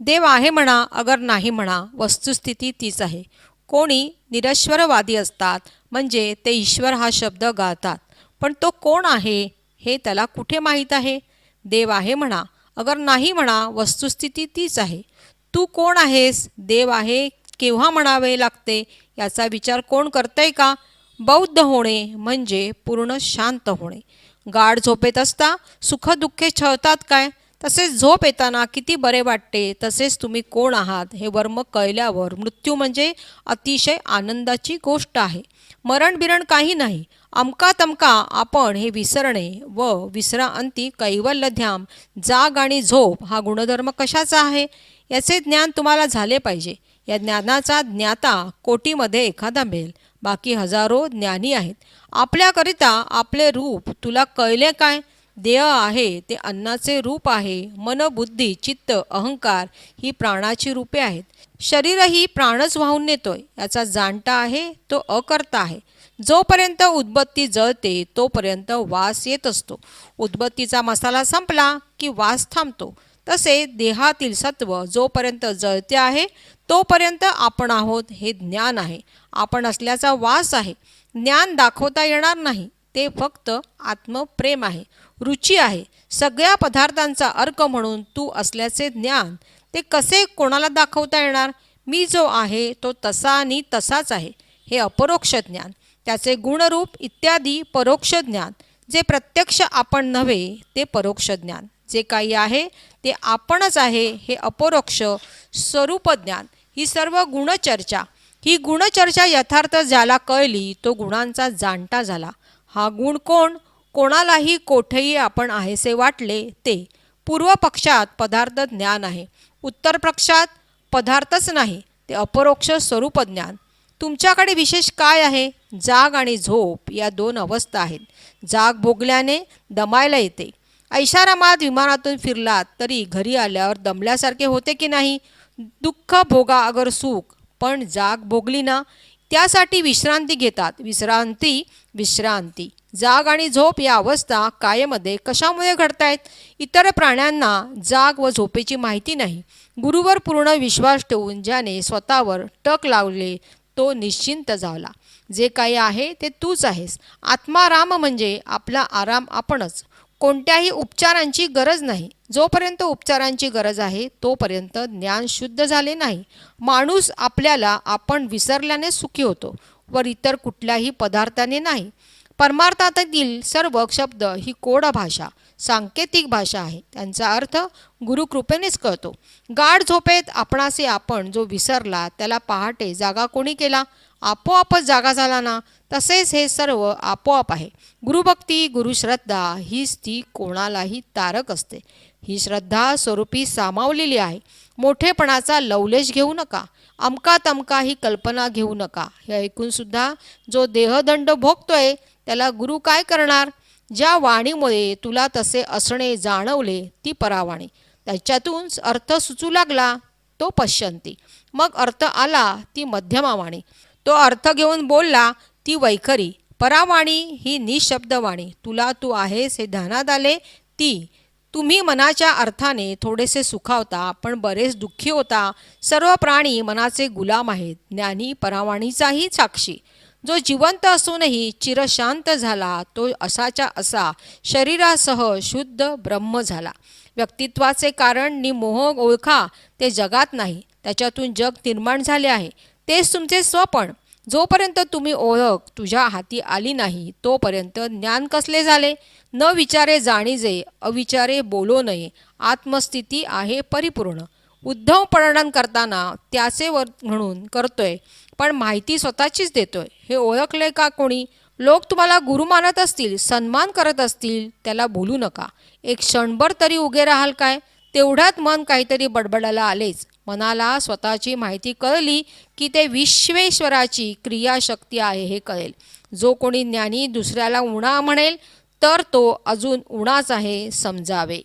देव आहे म्हणा अगर नाही म्हणा वस्तुस्थिती तीच आहे. कोणी निरश्वरवादी असतात म्हणजे ते ईश्वर हा शब्द गातात पण तो कोण आहे हे त्याला कुठे माहीत आहे? देव आहे म्हणा अगर नाही म्हणा वस्तुस्थिती तीच आहे. तू कोण आहेस? देव आहे केव्हा म्हणावे लागते? याचा विचार कोण करतंय का? बौद्ध होणे म्हणजे पूर्ण शांत होणे. गाढ झोपेत असता सुखदुःखे छळतात काय? तसेच झोप येताना किती बरे वाटते तसेच तुम्ही कोण आहात हे वर्म कळल्यावर मृत्यू म्हणजे अतिशय आनंदाची गोष्ट आहे. मरण बिरण काही नाही. अमका तमका आपण हे विसरणे व विसराअंती कैवल्यध्याम जाग आणि झोप हा गुणधर्म कशाचा आहे? याचे ज्ञान तुम्हाला झाले पाहिजे. या ज्ञानाचा ज्ञाता कोटीमध्ये एखादा मिळेल. बाकी हजारो ज्ञानी आहेत. आपल्याकरिता आपले रूप तुला कळले काय? देह आहे ते अन्नाचे रूप आहे मन बुद्धी चित्त अहंकार ही प्राणाची रूपे आहेत. शरीरही प्राणच वाहून नेतोय याचा जाणता आहे तो अकर्ता आहे. जोपर्यंत उदबत्ती जळते तोपर्यंत वास येत असतो. उदबत्तीचा मसाला संपला की वास थांबतो. तसे देहातील सत्व जोपर्यंत जळते आहे तोपर्यंत आपण आहोत हे ज्ञान आहे. आपण असल्याचा वास आहे. ज्ञान दाखवता येणार नाही ते फक्त आत्मप्रेम आहे. रुची आहे. सगळ्या पदार्थांचा अर्क म्हणून तू असल्याचे ज्ञान. ते कसे कोणाला दाखवता येणार? मी जो आहे तो तसा आणि तसाच आहे. हे अपरोक्ष ज्ञान. त्याचे गुणरूप इत्यादी परोक्ष ज्ञान. जे प्रत्यक्ष आपण नव्हे ते परोक्ष ज्ञान. जे काही आहे ते आपणच आहे हे अपरोक्ष स्वरूप ज्ञान. ही सर्व गुणचर्चा. ही गुणचर्चा यथार्थ ज्याला कळली तो गुणांचा जाणता झाला. हा गुण कोण? कोणालाही कोठेही आपण आहेसे वाटले ते पूर्व पक्षात पदार्थ ज्ञान आहे. उत्तर पक्षात पदार्थच नाही ते अपरोक्ष स्वरूप ज्ञान. तुमच्याकडे विशेष काय आहे? जाग आणि झोप या दोन अवस्था आहेत. जाग भोगल्याने दमायला येते. ऐशारामात विमानातून फिरलात तरी घरी आल्यावर दमल्यासारखे होते की नाही? दुःख भोगा अगर सुख पण जाग भोगली ना? त्यासाठी विश्रांती घेतात. विश्रांती विश्रांती. जाग आणि झोप या अवस्था कायमध्ये कशामुळे घडतायत? इतर प्राण्यांना जाग व झोपेची माहिती नाही. गुरुवर पूर्ण विश्वास ठेवून ज्याने स्वतःवर टक लावले तो निश्चिंत झाला. जे काही आहे ते तूच आहेस. आत्माराम म्हणजे आपला आराम आपणच. कोणत्याही उपचारांची गरज नाही. जोपर्यंत उपचारांची गरज आहे तोपर्यंत ज्ञान शुद्ध झाले नाही. माणूस आपल्याला आपण विसरल्याने सुखी होतो वर इतर कुठल्याही पदार्थाने नाही. परमार्थातील सर्व शब्द ही कोड भाषा सांकेतिक भाषा आहे. त्यांचा अर्थ गुरुकृपेनेच कळतो. गाढ झोपेत आपणासे आपण जो विसरला त्याला पहाटे जागा कोणी केला? आपोआपच जागा झाला ना? तसेच हे सर्व आपोआप आहे. गुरुभक्ती गुरुश्रद्धा हीच ती कोणालाही तारक असते. ही श्रद्धा स्वरूपी सामावलेली आहे. मोठेपणाचा लवलेश घेऊ नका. अमका तमका ही कल्पना घेऊ नका. हे ऐकूनसुद्धा जो देहदंड भोगतोय त्याला गुरु काय करणार? ज्या वाणीमुळे तुला तसे असणे जाणवले ती परावाणी. त्याच्यातून अर्थ सुचू लागला तो पश्यंती. मग अर्थ आला ती मध्यमावाणी. तो अर्थ घेऊन बोलला ती वैखरी. परावाणी ही निशब्दवाणी. तुला तू आहेस हे ध्यानात आले? ती. तुम्ही मनाच्या अर्थाने थोडेसे सुखावता पण बरेच दुःखी होता. सर्व प्राणी मनाचे गुलाम आहेत. ज्ञानी परावाणीचाही साक्षी. जो जिवंत असूनही चिरशांत झाला तो असाच्या असा शरीरासह शुद्ध ब्रह्म झाला. व्यक्तित्वाचे कारण नि मोह ओळखा ते जगात नाही. त्याच्यातून जग निर्माण झाले आहे. तेच तुमचे स्वपण जोपर्यंत तुम्ही ओळख तुझ्या हाती आली नाही तोपर्यंत ज्ञान कसले झाले? न विचारे जाणीजे अविचारे बोलो नये. आत्मस्थिती आहे परिपूर्ण. उद्धव पडणन करताना त्याचे वर म्हणून करतोय. पण माहिती स्वतःचीच देतोय. हे ओळखलंय का कोणी? लोक तुम्हाला गुरु मानत असतील सन्मान करत असतील त्याला भूलू नका. एक क्षणभर तरी उगे राहाल काय? तेवढ्यात मन काहीतरी बडबडायला आलेच. मनाला स्वतःची माहिती कळली की ते विश्वेश्वराची क्रियाशक्ती आहे हे कळेल. जो कोणी ज्ञानी दुसऱ्याला उणा म्हणेल तर तो अजून उणाच आहे समजावे.